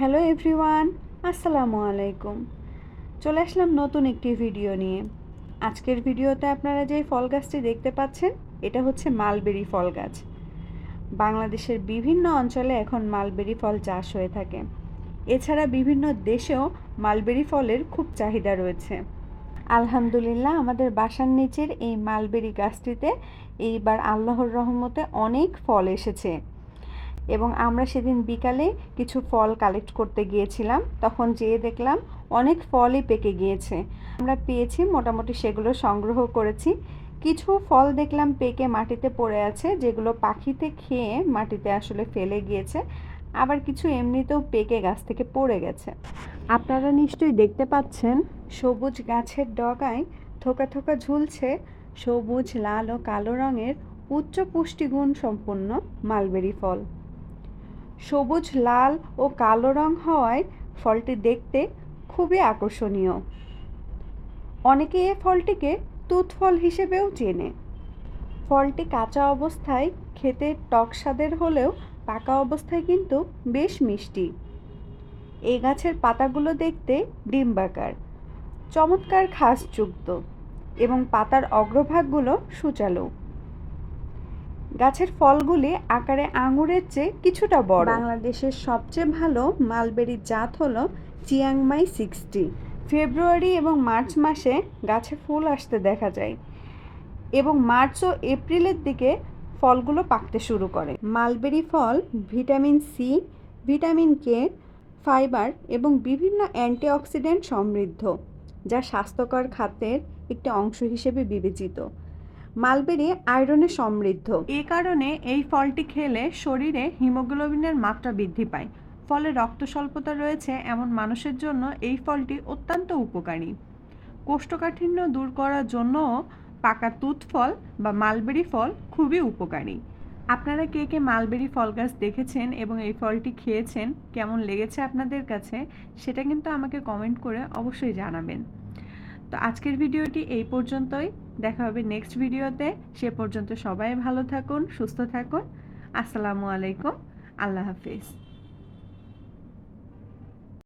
Hello everyone, আসসালামু আলাইকুম। চলে আসলাম নতুন একটি ভিডিও নিয়ে। আজকের ভিডিওতে আপনারা যে ফল গাছটি দেখতে পাচ্ছেন, এটা হচ্ছে মালবেরি ফল গাছ। বাংলাদেশের বিভিন্ন অঞ্চলে এখন মালবেরি ফল চাষ হয়ে থাকে। এছাড়া বিভিন্ন দেশেও মালবেরি ফলের খুব চাহিদা রয়েছে। আলহামদুলিল্লাহ, আমাদের বাসার নিচের এই মালবেরি গাছটিতে এইবার আল্লাহর রহমতে অনেক ফল এসেছে। এবং আমরা সেদিন বিকালে কিছু ফল কালেক্ট করতে গিয়েছিলাম। তখন যেয়ে দেখলাম অনেক ফলই পেকে গিয়েছে। আমরা পেয়েছি, মোটামুটি সেগুলো সংগ্রহ করেছি। কিছু ফল দেখলাম পেকে মাটিতে পড়ে আছে, যেগুলো পাখিতে খেয়ে মাটিতে আসলে ফেলে গিয়েছে। আবার কিছু এমনিতেও পেকে গাছ থেকে পড়ে গেছে। আপনারা নিশ্চয়ই দেখতে পাচ্ছেন, সবুজ গাছের ডগায় থোকা থোকা ঝুলছে সবুজ, লাল ও কালো রঙের উচ্চ পুষ্টিগুণ সম্পন্ন মালবেরি ফল। সবুজ, লাল ও কালো রং হওয়ায় ফলটি দেখতে খুবই আকর্ষণীয়। অনেকে এ ফলটিকে তুত ফল হিসেবেও চেনে। ফলটি কাঁচা অবস্থায় খেতে টক স্বাদের হলেও পাকা অবস্থায় কিন্তু বেশ মিষ্টি। এই গাছের পাতাগুলো দেখতে ডিম্বাকার, চমৎকার খাসযুক্ত এবং পাতার অগ্রভাগগুলো সুচালু। গাছের ফলগুলি আকারে আঙুরের চেয়ে কিছুটা বড়। বাংলাদেশের সবচেয়ে ভালো মালবেরির জাত হলো চিয়াংমাই সিক্সটি। ফেব্রুয়ারি এবং মার্চ মাসে গাছে ফুল আসতে দেখা যায় এবং মার্চ ও এপ্রিলের দিকে ফলগুলো পাকতে শুরু করে। মালবেরি ফল vitamin C vitamin K fibre এবং বিভিন্ন অ্যান্টিঅক্সিডেন্ট সমৃদ্ধ যা স্বাস্থ্যকর খাদ্যের একটি অংশ হিসেবে বিবেচিত। মালবেরি আয়রনে সমৃদ্ধ। এ কারণে এই ফলটি খেলে শরীরে হিমোগ্লোবিনের মাত্রা বৃদ্ধি পায়। ফলে রক্ত স্বল্পতা রয়েছে এমন মানুষের জন্য এই ফলটি অত্যন্ত উপকারী। কোষ্ঠকাঠিন্য দূর করার জন্যও পাকা তুত ফল বা মালবেরি ফল খুবই উপকারী। আপনারা কে কে মালবেরি ফল গাছ দেখেছেন এবং এই ফলটি খেয়েছেন? কেমন লেগেছে আপনাদের কাছে? সেটা কিন্তু আমাকে কমেন্ট করে অবশ্যই জানাবেন। তো আজকের ভিডিওটি এই পর্যন্তই। দেখা হবে নেক্সট ভিডিওতে। সে পর্যন্ত সবাই ভালো থাকুন, সুস্থ থাকুন। আসসালামু আলাইকুম। আল্লাহ হাফিজ।